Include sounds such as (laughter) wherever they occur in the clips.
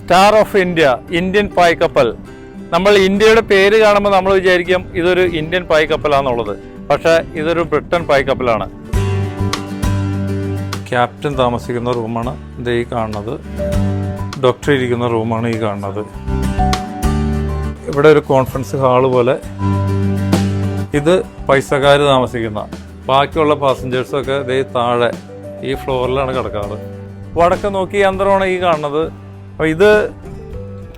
Star of India Indian പായ്ക്കപ്പൽ നമ്മൾ ഇന്ത്യയുടെ പേര് കാണുമ്പോൾ നമ്മൾ വിചാരിക്കും ഇതൊരു ഇന്ത്യൻ പായ്ക്കപ്പലാന്നുള്ളത് പക്ഷേ ഇതൊരു ബ്രിട്ടൻ പായ്ക്കപ്പലാണ് ക്യാപ്റ്റൻ താമസിക്കുന്ന റൂമാണ് ഇത് ഈ കാണുന്നത്. ഡോക്ടർ ഇരിക്കുന്ന റൂമാണ് ഈ കാണുന്നത്. ഇവിടെ ഒരു കോൺഫറൻസ് ഹാൾ പോലെ. ഇത് പൈസക്കാർ താമസിക്കുന്ന. ബാക്കിയുള്ള പാസഞ്ചേഴ്സൊക്കെ ഇതേ താഴെ ഈ ഫ്ലോറിലാണ് കിടക്കാറ്. വടക്ക് നോക്കി യന്ത്രമാണ് ഈ കാണുന്നത്. അപ്പോൾ ഇത്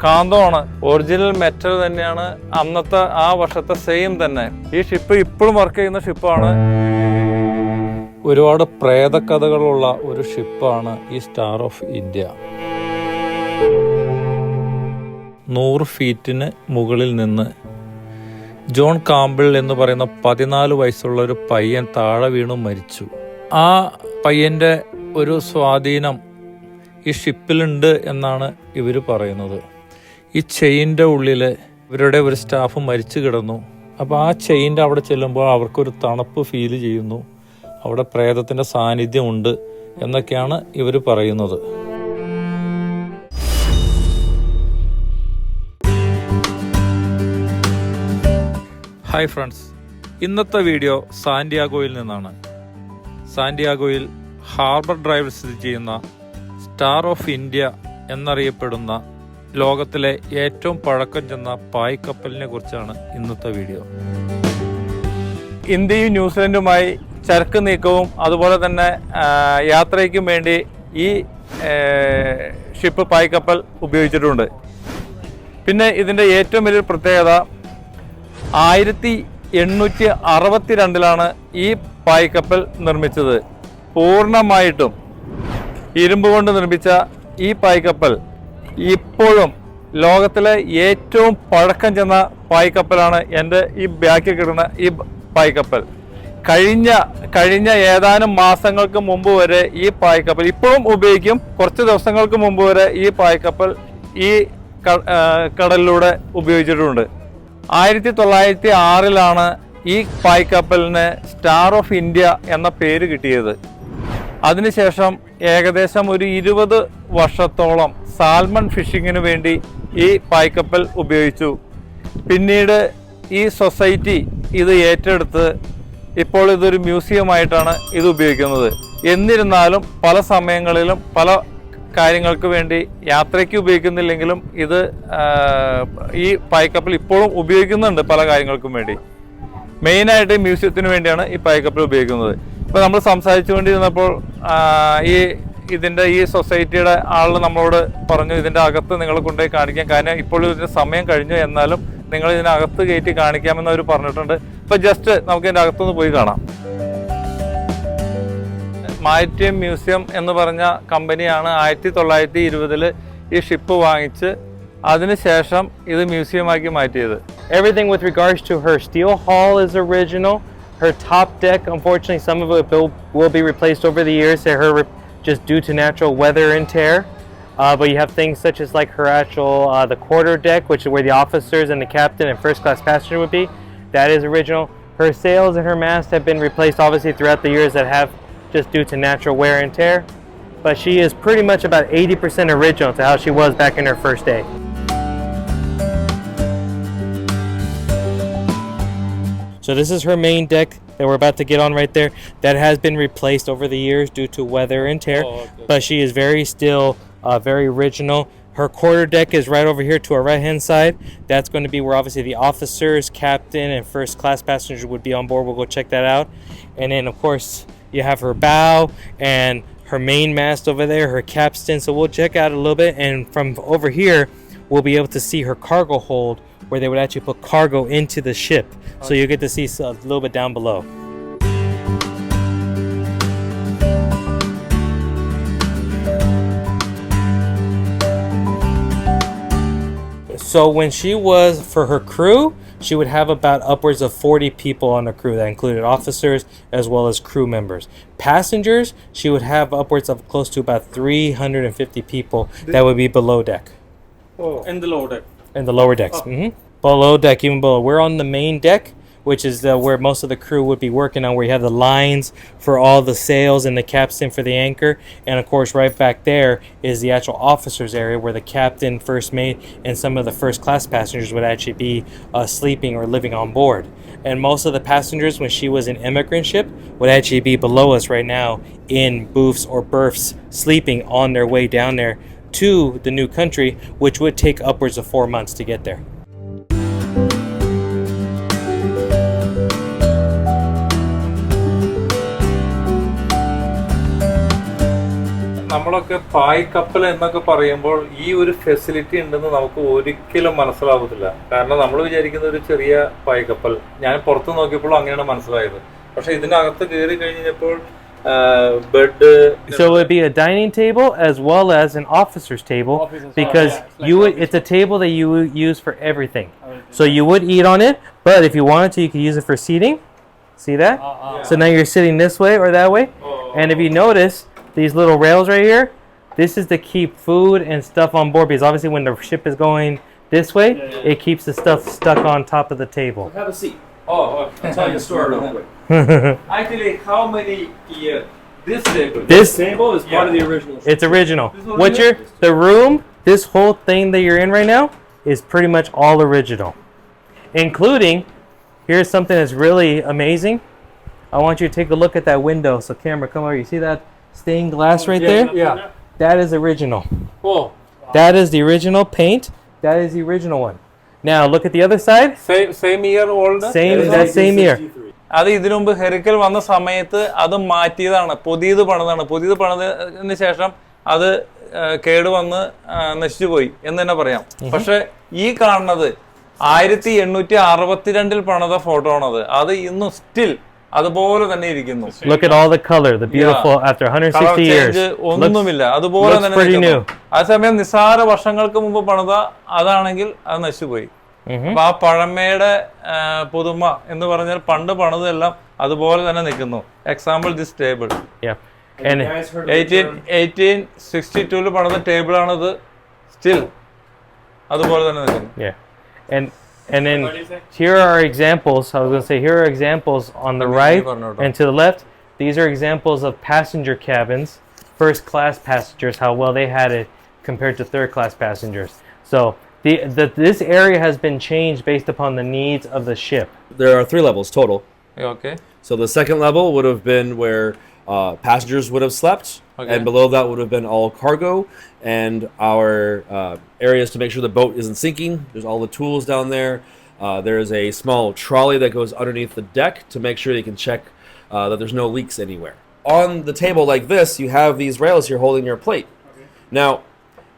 കാന്തമാണ്. ഒറിജിനൽ മെറ്റൽ തന്നെയാണ്. അന്നത്തെ ആ വർഷത്തെ സെയിം തന്നെ. ഈ ഷിപ്പ് ഇപ്പോഴും വർക്ക് ചെയ്യുന്ന ഷിപ്പാണ് ഒരുപാട് പ്രേതകഥകളുള്ള ഒരു ഷിപ്പാണ് ഈ സ്റ്റാർ ഓഫ് ഇന്ത്യ നൂറ് ഫീറ്റിന് മുകളിൽ നിന്ന് ജോൺ കാമ്പിൾ എന്ന് പറയുന്ന പതിനാല് വയസ്സുള്ള ഒരു പയ്യൻ താഴെ വീണു മരിച്ചു. ആ പയ്യന്റെ ഒരു സ്വാധീനം ഈ ഷിപ്പിലുണ്ട് എന്നാണ് ഇവർ പറയുന്നത്. ഈ ചെയിന്റെ ഉള്ളിൽ ഇവരുടെ ഒരു സ്റ്റാഫ് മരിച്ചു കിടന്നു. അപ്പോൾ ആ ചെയിന്റെ അവിടെ ചെല്ലുമ്പോൾ അവർക്കൊരു തണുപ്പ് ഫീൽ ചെയ്യുന്നു. അവിടെ പ്രേതത്തിന്റെ സാന്നിധ്യമുണ്ട് എന്നൊക്കെയാണ് ഇവർ പറയുന്നത്. ഹായ് ഫ്രണ്ട്സ് ഇന്നത്തെ വീഡിയോ സാന്റിയാഗോയിൽ നിന്നാണ്. സാന്റിയാഗോയിൽ ഹാർബർ ഡ്രൈവ് സ്ഥിതി ചെയ്യുന്ന സ്റ്റാർ ഓഫ് ഇന്ത്യ എന്നറിയപ്പെടുന്ന ലോകത്തിലെ ഏറ്റവും പഴക്കം ചെന്ന പായ്ക്കപ്പലിനെ കുറിച്ചാണ് ഇന്നത്തെ വീഡിയോ. ഇന്ത്യയും ന്യൂസിലൻഡുമായി ചരക്ക് നീക്കവും അതുപോലെ തന്നെ യാത്രയ്ക്കും വേണ്ടി ഈ ഷിപ്പ് പായ്ക്കപ്പൽ ഉപയോഗിച്ചിട്ടുണ്ട്. പിന്നെ ഇതിന്റെ ഏറ്റവും വലിയ പ്രത്യേകത ആയിരത്തി എണ്ണൂറ്റി അറുപത്തിരണ്ടിലാണ് ഈ പായ്ക്കപ്പൽ നിർമ്മിച്ചത്. പൂർണമായിട്ടും ഇരുമ്പ് കൊണ്ട് നിർമ്മിച്ച ഈ പായ്ക്കപ്പൽ ഇപ്പോഴും ലോകത്തിലെ ഏറ്റവും പഴക്കം ചെന്ന പായ്ക്കപ്പലാണ് എന്റെ ഈ ബാക്കിൽ കിടന്ന ഈ പായ്ക്കപ്പൽ. കഴിഞ്ഞ കഴിഞ്ഞ ഏതാനും മാസങ്ങൾക്ക് മുമ്പ് വരെ ഈ പായ്ക്കപ്പൽ ഇപ്പോഴും ഉപയോഗിക്കും. കുറച്ച് ദിവസങ്ങൾക്ക് മുമ്പ് വരെ ഈ പായ്ക്കപ്പൽ ഈ കടലിലൂടെ ഉപയോഗിച്ചിട്ടുണ്ട്. ആയിരത്തി തൊള്ളായിരത്തി ആറിലാണ് ഈ പായ്ക്കപ്പലിന് സ്റ്റാർ ഓഫ് ഇന്ത്യ എന്ന പേര് കിട്ടിയത്. അതിനുശേഷം ഏകദേശം ഒരു ഇരുപത് വർഷത്തോളം സാൽമൺ ഫിഷിങ്ങിന് വേണ്ടി ഈ പായ്ക്കപ്പൽ ഉപയോഗിച്ചു. പിന്നീട് ഈ സൊസൈറ്റി ഇത് ഏറ്റെടുത്ത് ഇപ്പോൾ ഇതൊരു മ്യൂസിയമായിട്ടാണ് ഇത് ഉപയോഗിക്കുന്നത്. എന്നിരുന്നാലും പല സമയങ്ങളിലും പല കാര്യങ്ങൾക്ക് വേണ്ടി യാത്രയ്ക്ക് ഉപയോഗിക്കുന്നില്ലെങ്കിലും ഇത് ഈ പായ്ക്കപ്പൽ ഇപ്പോഴും ഉപയോഗിക്കുന്നുണ്ട് പല കാര്യങ്ങൾക്കും വേണ്ടി. മെയിനായിട്ട് മ്യൂസിയത്തിന് വേണ്ടിയാണ് ഈ പായ്ക്കപ്പൽ ഉപയോഗിക്കുന്നത്. ഇപ്പോൾ നമ്മൾ സംസാരിച്ചുകൊണ്ടിരുന്നപ്പോൾ കൊണ്ടിരുന്നപ്പോൾ ഈ ഇതിന്റെ ഈ സൊസൈറ്റിയുടെ ആൾ നമ്മളോട് പറഞ്ഞു ഇതിന്റെ അകത്ത് നിങ്ങൾ കൊണ്ടുപോയി കാണിക്കാം. കാരണം ഇപ്പോൾ ഇതിന്റെ സമയം കഴിഞ്ഞു എന്നാലും നിങ്ങൾ ഇതിനകത്ത് കയറ്റി കാണിക്കാമെന്ന് അവർ പറഞ്ഞിട്ടുണ്ട്. ഇപ്പോൾ ജസ്റ്റ് നമുക്ക് ഇതിന്റെ അകത്തുനിന്ന് പോയി കാണാം. മാരിറ്റൈം മ്യൂസിയം എന്ന് പറഞ്ഞ കമ്പനിയാണ് ആയിരത്തി തൊള്ളായിരത്തി ഇരുപതിൽ ഈ ഷിപ്പ് വാങ്ങിച്ച് അതിനുശേഷം ഇത് മ്യൂസിയമാക്കി മാറ്റിയത്. Everything with regards to her സ്റ്റിയോ wheel is original. Her top deck, unfortunately, some of it will, will be replaced over the years. Her, just due to natural weather and tear. Uh, but you have things such as like her actual uh, the quarter deck, which is where the officers and the captain and first class passenger would be. That is original. Her sails and her mast have been replaced obviously throughout the years that have just due to natural wear and tear. But she is pretty much about 80% original to how she was back in her first day. So this is her main deck that we're about to get on right there. That has been replaced over the years due to weather and tear, Oh, okay. but she is very still uh, very original. Her quarter deck is right over here to our right hand side. That's going to be where obviously the officers, captain, and first class passengers would be on board. We'll go check that out. And then of course you have her bow and her main mast over there, her capstan. So we'll check out a little bit. And from over here, we'll be able to see her cargo hold where they would actually put cargo into the ship. So you get to see a little bit down below. So when she was for her crew, she would have about upwards of 40 people on the crew that included officers as well as crew members. Passengers, she would have upwards of close to about 350 people that would be below deck Oh, in the low deck. In the lower decks. hmm Below deck, even below. We're on the main deck, which is where most of the crew would be working on, where you have the lines for all the sails and the capstan for the anchor. And of course, right back there is the actual officers' area where the captain, first mate, and some of the first class passengers would actually be uh, sleeping or living on board. And most of the passengers, when she was an immigrant ship, would actually be below us right now in booths or berths, sleeping on their way down there to the new country, which would take upwards of four months to get there. നമ്മളൊക്കെ പായ് കപ്പൽ എന്നൊക്കെ പറയുമ്പോൾ ഈ ഒരു facility ഉണ്ടെന്ന് നമുക്ക് ഒരിക്കലും മനസ്സിലാവത്തില്ല. കാരണം നമ്മൾ വിചാരിക്കുന്ന ഒരു ചെറിയ പായ് കപ്പൽ. ഞാൻ പുറത്ത് നോക്കിയപ്പോൾ അങ്ങനെയാണ് മനസ്സിലായത്. പക്ഷെ ഇതിനകത്ത് കയറി കഴിഞ്ഞപ്പോൾ Uh, bed uh, So it would be a dining table as well as an officer's table because you would it's a table that you would use for everything. So you would eat on it, but if you wanted to, you could use it for seating. See that? So now you're sitting this way or that way. Oh. And if you notice these little rails right here, this is to keep food and stuff on board because obviously when the ship is going this way, it keeps the stuff stuck on top of the table. Have a seat. Oh, I'll tell you a story real quick. (laughs) Actually, how many year this table? This table is part of the original. ship. It's original. This one What is- you're the room, this whole thing that you're in right now is pretty much all original. Including here's something that's really amazing. I want you to take a look at that window. So camera, come over. You see that stained glass oh, right there? Yeah. That is original. Oh, That is the original paint. That is the original one. Now look at the other side. same same year old. Same That is that same year. 1963. അത് ഇതിനു മുമ്പ് ഹെറിക്കൽ വന്ന സമയത്ത് അത് മാറ്റിയതാണ് പുതിയത് പണിതാണ് പുതിയത് പണിതതിന് ശേഷം അത് കേടുവന്ന് നശിച്ചു നശിച്ചുപോയി എന്ന് തന്നെ പറയാം പക്ഷെ ഈ കാണുന്നത് ആയിരത്തി എണ്ണൂറ്റി അറുപത്തിരണ്ടിൽ പണിത ഫോട്ടോ ആണത് അത് ഇന്നും സ്റ്റിൽ അതുപോലെ തന്നെ ഇരിക്കുന്നു Look at all the color, the beautiful after 160 years. Change ഒന്നുമില്ല അതുപോലെ തന്നെ. അതേസമയം നിസ്സാര വർഷങ്ങൾക്ക് മുമ്പ് പണിത അതാണെങ്കിൽ അത് നശിച്ചുപോയി. അപ്പൊ ആ പഴമയുടെ പുതുമ എന്ന് പറഞ്ഞാൽ പണ്ട് പണിതെല്ലാം അതുപോലെ തന്നെ നിൽക്കുന്നു example this table eighteen eighteen sixty tool പണിത ടേബിൾ ആണിത് സ്റ്റിൽ അതുപോലെ തന്നെ നിൽക്കുന്നു and then here are examples. I was going to say here are examples on the right and to the left. These are examples of passenger cabins, first class passengers, how well they had it compared to third class passengers. So The, the, this area has been changed based upon the needs of the ship. There are three levels total. Okay. So the second level would have been where uh, passengers would have slept, okay. and below that would have been all cargo and our uh, areas to make sure the boat isn't sinking. There's all the tools down there. Uh, there is a small trolley that goes underneath the deck to make sure they can check uh, that there's no leaks anywhere. On the table like this, you have these rails here holding your plate. Okay. Now,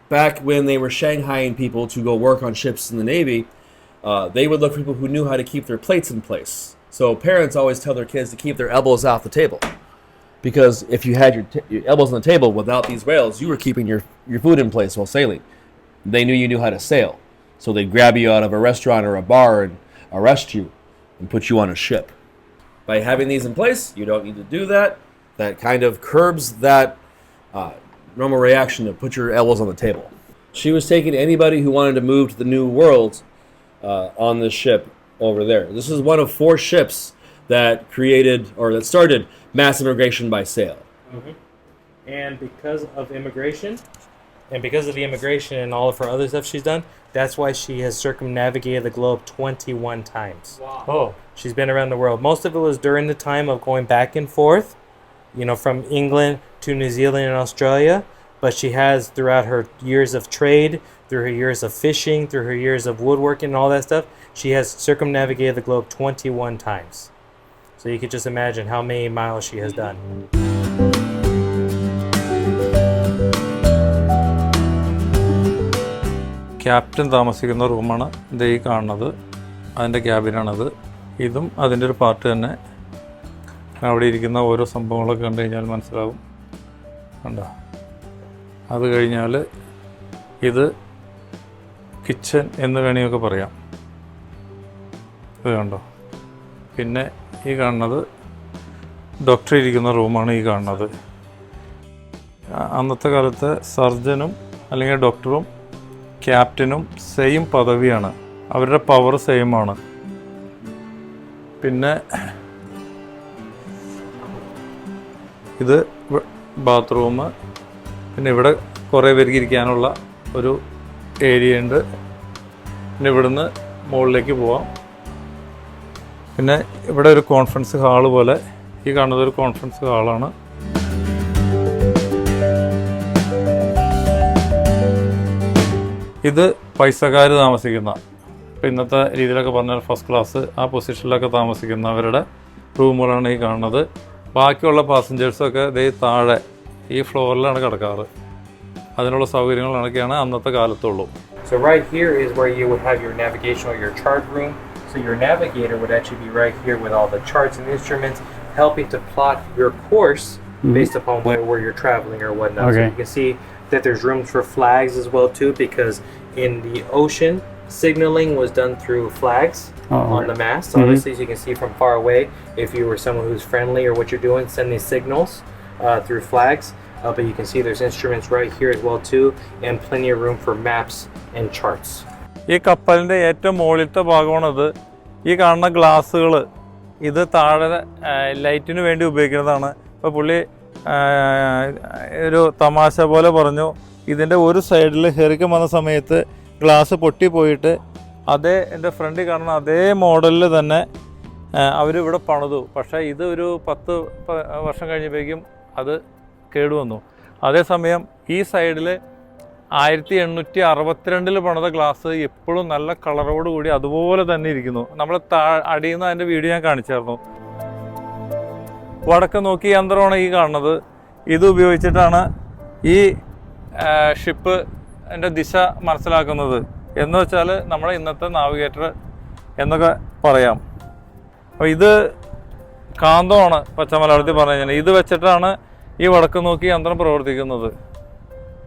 back when they were Shanghaiing people to go work on ships in the Navy, uh, they would look for people who knew how to keep their plates in place. So parents always tell their kids to keep their elbows off the table. Because if you had your, t- your elbows on the table without these rails, you were keeping your, your food in place while sailing. They knew you knew how to sail. So they'd grab you out of a restaurant or a bar and arrest you and put you on a ship. By having these in place, you don't need to do that. That kind of curbs that uh, normal reaction to put your elbows on the table. She was taking anybody who wanted to move to the new world uh, on this ship over there. This is one of four ships that created or that started mass immigration by sail. And because of immigration, and because of the immigration and all of her other stuff she's done, that's why she has circumnavigated the globe 21 times. Oh, She's been around the world. Most of it was during the time of going back and forth, you know, from England to New Zealand and Australia. But she has, throughout her years of trade, through her years of fishing, through her years of woodworking and all that stuff, she has circumnavigated the globe 21 times. So you could just imagine how many miles she has done. Captain താമസിക്കുന്ന റൂമാണ് ഇത് ഈ കാണുന്നത് അതിൻ്റെ ക്യാബിനാണത് ഇതും അതിൻ്റെ ഒരു part തന്നെ അവിടെ ഇരിക്കുന്ന ഓരോ സംഭവങ്ങളൊക്കെ കണ്ടു കഴിഞ്ഞാൽ മനസ്സിലാവും. കണ്ടോ? അത് കഴിഞ്ഞാൽ ഇത് കിച്ചൺ എന്ന് വേണമെങ്കിൽ പറയാം. ഇത് കണ്ടോ? പിന്നെ ഈ കാണുന്നത് ഡോക്ടർ ഇരിക്കുന്ന റൂമാണ് ഈ കാണുന്നത്. അന്നത്തെ കാലത്ത് സർജനും അല്ലെങ്കിൽ ഡോക്ടറും ക്യാപ്റ്റനും സെയിം പദവിയാണ്. അവരുടെ പവർ സെയിമാണ്. പിന്നെ ഇത് ബാത്റൂം പിന്നെ ഇവിടെ കുറേ പേർക്ക് ഇരിക്കാനുള്ള ഒരു ഏരിയ ഉണ്ട്. പിന്നെ ഇവിടുന്ന് മുകളിലേക്ക് പോവാം. പിന്നെ ഇവിടെ ഒരു കോൺഫറൻസ് ഹാൾ പോലെ ഈ കാണുന്നത് ഒരു കോൺഫറൻസ് ഹാളാണ് ഇത് പൈസക്കാർ താമസിക്കുന്ന ഇപ്പം ഇന്നത്തെ രീതിയിലൊക്കെ പറഞ്ഞാൽ ഫസ്റ്റ് ക്ലാസ് ആ പൊസിഷനിലൊക്കെ താമസിക്കുന്നവരുടെ റൂമുകളാണ് ഈ കാണുന്നത്. ബാക്കിയുള്ള പാസഞ്ചേഴ്സൊക്കെ ദേ താഴെ ഈ ഫ്ലോറിലാണ് കിടക്കാറ് അതിനുള്ള സൗകര്യങ്ങളൊക്കെയാണ് അന്നത്തെ കാലത്തുള്ളൂ So right here is where you would have your navigation or your chart room. So your navigator would actually be right here with all the charts and instruments, helping to plot your course based upon where, where you're traveling or whatnot. Okay. So you can see that there's rooms for flags as well too, because in the ocean, signaling was done through flags Oh, On the mast. mm-hmm. Obviously, as you can see from far away, if you were someone who's friendly or what you're doing, send these signals uh, through flags. Uh, but you can see there's instruments right here as well too, and plenty of room for maps and charts. ഈ കപ്പലിന്റെ ഏറ്റവും മുകളിലത്തെ ഭാഗമാണത് ഈ കാണുന്ന ഗ്ലാസ്സുകൾ ഇത് താഴെ ലൈറ്റിന് വേണ്ടി ഉപയോഗിക്കുന്നതാണ് ഇപ്പോൾ പുള്ളി ഒരു തമാശ പോലെ പറഞ്ഞു ഇതിന്റെ ഒരു സൈഡിൽ ഹെറിക്കം വന്ന സമയത്ത് ഗ്ലാസ് പൊട്ടിപ്പോയിട്ട് അതേ എന്റെ ഫ്രണ്ടിൽ കാണുന്ന അതേ മോഡലിൽ തന്നെ അവരിവിടെ പണിതു. പക്ഷേ ഇത് ഒരു പത്ത് വർഷം കഴിഞ്ഞപ്പോഴേക്കും അത് കേടുവന്നു അതേസമയം ഈ സൈഡിൽ ആയിരത്തി എണ്ണൂറ്റി അറുപത്തിരണ്ടിൽ പണിത ഗ്ലാസ് എപ്പോഴും നല്ല കളറോട് കൂടി അതുപോലെ തന്നെ ഇരിക്കുന്നു. നമ്മൾ താ അടിയിൽ നിന്ന് അതിന്റെ വീഡിയോ ഞാൻ കാണിച്ചായിരുന്നു. വടക്ക് നോക്കി യന്ത്രമാണ് ഈ കാണുന്നത്. ഇത് ഉപയോഗിച്ചിട്ടാണ് ഈ ഷിപ്പ് എന്റെ ദിശ മനസ്സിലാക്കുന്നത്. എന്ന് വെച്ചാൽ നമ്മുടെ ഇന്നത്തെ നാവിഗേറ്റർ എന്നൊക്കെ പറയാം. അപ്പോൾ ഇത് കാന്തമാണ് പച്ച മലയാളത്തിൽ പറഞ്ഞു കഴിഞ്ഞാൽ ഇത് വെച്ചിട്ടാണ് ഈ വടക്ക് നോക്കി യന്ത്രം പ്രവർത്തിക്കുന്നത്.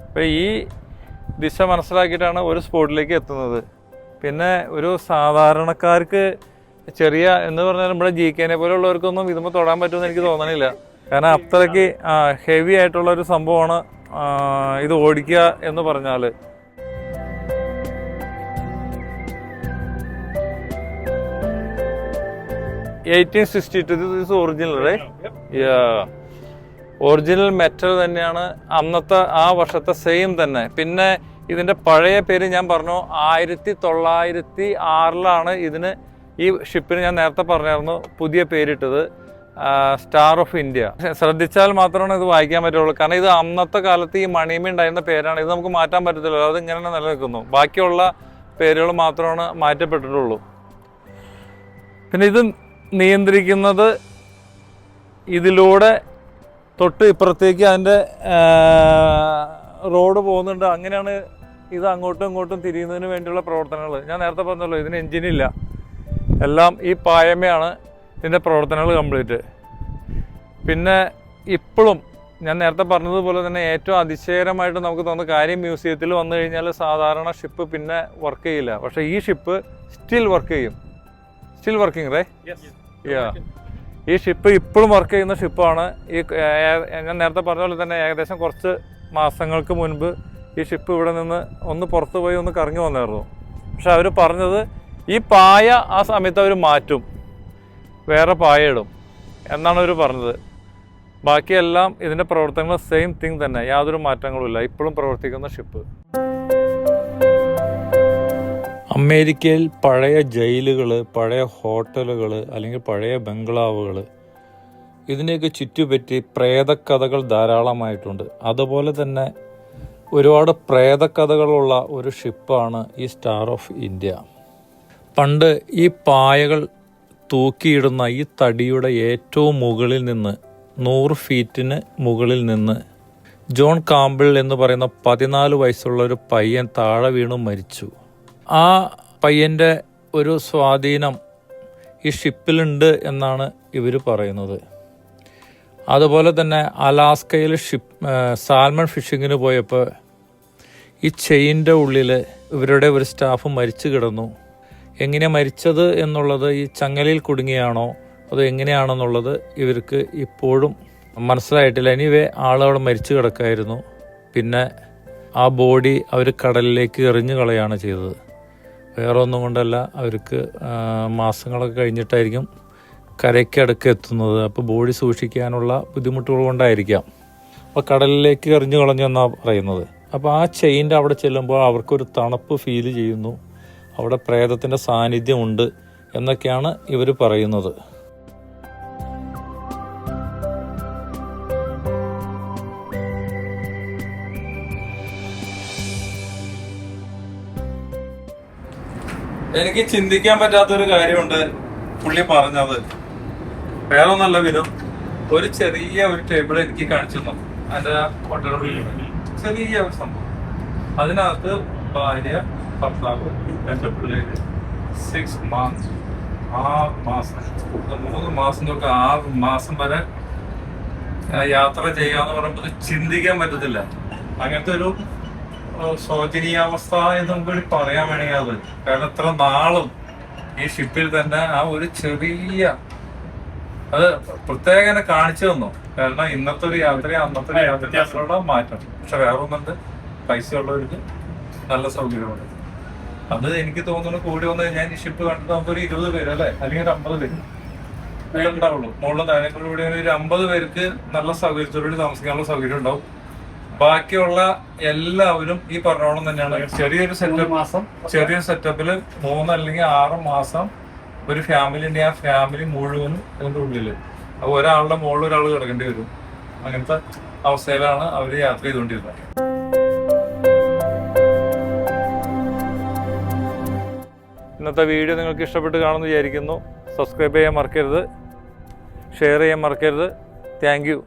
അപ്പോൾ ഈ ദിശ മനസ്സിലാക്കിയിട്ടാണ് ഒരു സ്പോട്ടിലേക്ക് എത്തുന്നത്. പിന്നെ ഒരു സാധാരണക്കാർക്ക് ചെറിയ എന്ന് പറഞ്ഞാൽ നമ്മുടെ ജി കെനെ പോലുള്ളവർക്കൊന്നും ഇതുമ്പോൾ തൊടാൻ പറ്റുമെന്ന് എനിക്ക് തോന്നണില്ല. കാരണം അത്രയ്ക്ക് ഹെവി ആയിട്ടുള്ള ഒരു സംഭവമാണ് ഇത് ഓടിക്കുക എന്ന് പറഞ്ഞാൽ eighteen sixty two this original original metal തന്നെയാണ്. അന്നത്തെ ആ വർഷത്തെ സെയിം തന്നെ. പിന്നെ ഇതിന്റെ പഴയ പേര് ഞാൻ പറഞ്ഞു ആയിരത്തി തൊള്ളായിരത്തി ആറിലാണ് ഇതിന് ഈ ഷിപ്പിന് ഞാൻ നേരത്തെ പറഞ്ഞായിരുന്നു പുതിയ പേരിട്ടത് സ്റ്റാർ ഓഫ് ഇന്ത്യ ശ്രദ്ധിച്ചാൽ മാത്രമാണ് ഇത് വായിക്കാൻ പറ്റുള്ളൂ. കാരണം ഇത് അന്നത്തെ കാലത്ത് ഈ മണിമി ഉണ്ടായിരുന്ന പേരാണ്. ഇത് നമുക്ക് മാറ്റാൻ പറ്റത്തില്ല. അത് ഇങ്ങനെ നിലനിൽക്കുന്നു. ബാക്കിയുള്ള പേരുകൾ മാത്രമാണ് മാറ്റപ്പെട്ടിട്ടുള്ളൂ. പിന്നെ ഇത് നിയന്ത്രിക്കുന്നത് ഇതിലൂടെ തൊട്ട് ഇപ്പുറത്തേക്ക് അതിന്റെ റോഡ് പോകുന്നുണ്ട്. അങ്ങനെയാണ് ഇത് അങ്ങോട്ടും ഇങ്ങോട്ടും തിരിയുന്നതിന് വേണ്ടിയുള്ള പ്രവർത്തനങ്ങൾ. ഞാൻ നേരത്തെ പറഞ്ഞല്ലോ ഇതിന് എഞ്ചിനില്ല എല്ലാം ഈ പായമയാണ് ഇതിന്റെ പ്രവർത്തനങ്ങൾ കംപ്ലീറ്റ്. പിന്നെ ഇപ്പോഴും ഞാൻ നേരത്തെ പറഞ്ഞതുപോലെ തന്നെ ഏറ്റവും അതിശയകരമായിട്ട് നമുക്ക് തോന്നുന്ന കാര്യം മ്യൂസിയത്തിൽ വന്നു കഴിഞ്ഞാൽ സാധാരണ ഷിപ്പ് പിന്നെ വർക്ക് ചെയ്യില്ല. പക്ഷേ ഈ ഷിപ്പ് സ്റ്റിൽ വർക്ക് ചെയ്യും. സ്റ്റിൽ വർക്കിംഗ് റേ യാ ഈ ഷിപ്പ് ഇപ്പോഴും വർക്ക് ചെയ്യുന്ന ഷിപ്പാണ് ഈ ഞാൻ നേരത്തെ പറഞ്ഞ പോലെ തന്നെ ഏകദേശം കുറച്ച് മാസങ്ങൾക്ക് മുൻപ് ഈ ഷിപ്പ് ഇവിടെ നിന്ന് ഒന്ന് പുറത്തു പോയി ഒന്ന് കറങ്ങി വന്നായിരുന്നു. പക്ഷെ അവർ പറഞ്ഞത് ഈ പായ ആ സമയത്ത് അവർ മാറ്റും. വേറെ പായ ഇടും. എന്നാണ് അവർ പറഞ്ഞത്. ബാക്കിയെല്ലാം ഇതിന്റെ പ്രവർത്തനങ്ങൾ സെയിം തിങ് തന്നെ. യാതൊരു മാറ്റങ്ങളും ഇല്ല. ഇപ്പോഴും പ്രവർത്തിക്കുന്ന ഷിപ്പ് അമേരിക്കയിൽ പഴയ ജയിലുകൾ പഴയ ഹോട്ടലുകൾ അല്ലെങ്കിൽ പഴയ ബംഗ്ലാവുകൾ ഇതിനെയൊക്കെ ചുറ്റുപറ്റി പ്രേതക്കഥകൾ ധാരാളമായിട്ടുണ്ട്. അതുപോലെ തന്നെ ഒരുപാട് പ്രേതക്കഥകളുള്ള ഒരു ഷിപ്പാണ് ഈ സ്റ്റാർ ഓഫ് ഇന്ത്യ. പണ്ട് ഈ പായകൾ തൂക്കിയിടുന്ന ഈ തടിയുടെ ഏറ്റവും മുകളിൽ നിന്ന് നൂറ് ഫീറ്റിന് മുകളിൽ നിന്ന് ജോൺ കാമ്പിൾ എന്ന് പറയുന്ന പതിനാല് വയസ്സുള്ള ഒരു പയ്യൻ താഴെ വീണു മരിച്ചു. ആ പയ്യന്റെ ഒരു സ്വാധീനം ഈ ഷിപ്പിലുണ്ട് എന്നാണ് ഇവർ പറയുന്നത്. അതുപോലെ തന്നെ അലാസ്കയിൽ ഷിപ്പ് സാൽമൺ ഫിഷിങ്ങിന് പോയപ്പോൾ ഈ ചെയിന്റെ ഉള്ളിൽ ഇവരുടെ ഒരു സ്റ്റാഫ് മരിച്ചു കിടന്നു. എങ്ങനെ മരിച്ചത് എന്നുള്ളത് ഈ ചങ്ങലയിൽ കുടുങ്ങിയാണോ അതോ എങ്ങനെയാണെന്നുള്ളത് ഇവർക്ക് ഇപ്പോഴും മനസ്സിലായിട്ടില്ല. എനിവേ ആളവിടെ മരിച്ചു കിടക്കായിരുന്നു. പിന്നെ ആ ബോഡി അവർ കടലിലേക്ക് എറിഞ്ഞു കളയാണ് ചെയ്തത്. വേറെ ഒന്നും കൊണ്ടല്ല അവർക്ക് മാസങ്ങളൊക്കെ കഴിഞ്ഞിട്ടായിരിക്കും കരയ്ക്കടുക്ക് എത്തുന്നത്. അപ്പോൾ ബോഡി സൂക്ഷിക്കാനുള്ള ബുദ്ധിമുട്ടുകൾ കൊണ്ടായിരിക്കാം. അപ്പോൾ കടലിലേക്ക് എറിഞ്ഞു കളഞ്ഞെന്നാണ് പറയുന്നത്. അപ്പോൾ ആ ചെയിന്റെ അവിടെ ചെല്ലുമ്പോൾ അവർക്കൊരു തണുപ്പ് ഫീൽ ചെയ്യുന്നു. അവിടെ പ്രേതത്തിന്റെ സാന്നിധ്യമുണ്ട് എന്നൊക്കെയാണ് ഇവർ പറയുന്നത്. എനിക്ക് ചിന്തിക്കാൻ പറ്റാത്തൊരു കാര്യമുണ്ട് പുള്ളി പറഞ്ഞത്. വേറെ നല്ല വിനും ഒരു ചെറിയ ഒരു ടേബിൾ എനിക്ക് കാണിച്ചു തന്നു അതിന്റെ ഹോട്ടലിൽ ചെറിയ ഒരു സംഭവം. അതിനകത്ത് ഭാര്യ ഭർത്താവ് എന്റെ പിള്ളേര് സിക്സ് മന്ത്സ് ആറ് മാസം. മൂന്ന് മാസം തൊട്ട് ആറ് മാസം വരെ യാത്ര ചെയ്യാന്ന് പറയുമ്പോൾ ചിന്തിക്കാൻ പറ്റത്തില്ല. അങ്ങനത്തെ ഒരു ശോചനീയാവസ്ഥ എന്ന് വേണ്ടി പറയാൻ വേണമെങ്കിൽ അത്. കാരണം ഇത്ര നാളും ഈ ഷിപ്പിൽ തന്നെ ആ ഒരു ചെറിയ അത് പ്രത്യേകം കാണിച്ചു തന്നു. കാരണം ഇന്നത്തെ ഒരു യാത്ര അന്നത്തെ ഒരു യാത്രയുള്ള മാറ്റം. പക്ഷെ വേറെ ഒന്നുണ്ട് പൈസ ഉള്ളവർക്ക് നല്ല സൗകര്യമുണ്ട്. അത് എനിക്ക് തോന്നുന്നു കൂടി വന്നു കഴിഞ്ഞാൽ ഈ ഷിപ്പ് കണ്ടിട്ട് നമുക്ക് ഒരു ഇരുപത് പേര് അല്ലെ? അല്ലെങ്കിൽ ഒരു അമ്പത് പേര് ഉണ്ടാവുള്ളൂ മുകളിൽ താരങ്ങളിലൂടെ കൂടി ഒരു അമ്പത് പേർക്ക് നല്ല സൗകര്യത്തോടുകൂടി താമസിക്കാനുള്ള സൗകര്യം ഉണ്ടാവും. ബാക്കിയുള്ള എല്ലാവരും ഈ പറഞ്ഞോളം തന്നെയാണ്. ചെറിയൊരു സെറ്റപ്പ് മാസം. ചെറിയ സെറ്റപ്പിൽ മൂന്ന് അല്ലെങ്കിൽ ആറ് മാസം ഒരു ഫാമിലി ഉണ്ട് ആ ഫാമിലി മുഴുവനും അതിന്റെ ഉള്ളിൽ അപ്പൊ ഒരാളുടെ മുകളിൽ ഒരാൾ കിടക്കേണ്ടി വരും. അങ്ങനത്തെ അവസ്ഥയിലാണ് അവർ യാത്ര ചെയ്തുകൊണ്ടിരുന്നത്. ഇന്നത്തെ വീഡിയോ നിങ്ങൾക്ക് ഇഷ്ടപ്പെട്ട് കാണുമെന്ന് വിചാരിക്കുന്നു. സബ്സ്ക്രൈബ് ചെയ്യാൻ മറക്കരുത്. ഷെയർ ചെയ്യാൻ മറക്കരുത്. Thank you